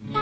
Yeah.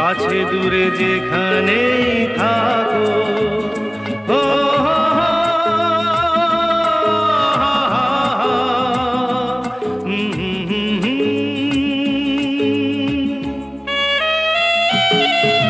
কাছে দূরে যেখানেই থাকো। thank হাওয়ার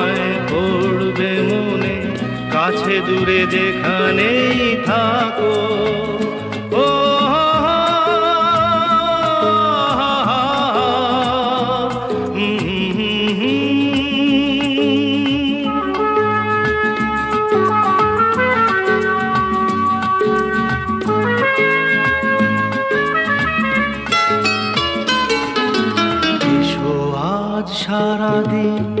কাছে দূরে যেখানেই থাকো। ও সারাদিন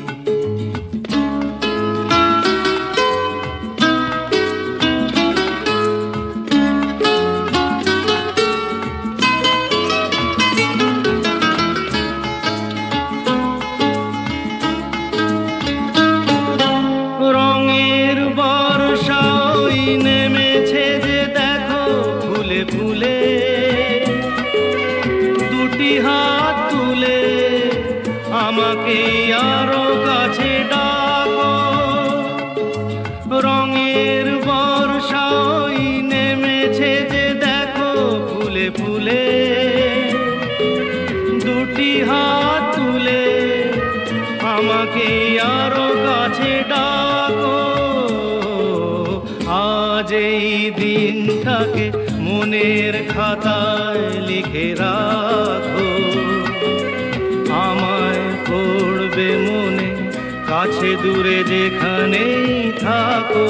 নেমেছে যে দেখো ফুলে ফুলে, দুটি হাত তুলে আমাকে আরও কাছে ডাকো। রঙের বর্ষা ওই নেমেছে যে দেখো ফুলে ফুলে, দুটি হাত তুলে আমাকে আরও কাছে ডাকো। আজ দিন থাকে মনের খাতায় লিখে রাখো। আমায় পড়বে মনে কাছে দূরে যেখানেই থাকো।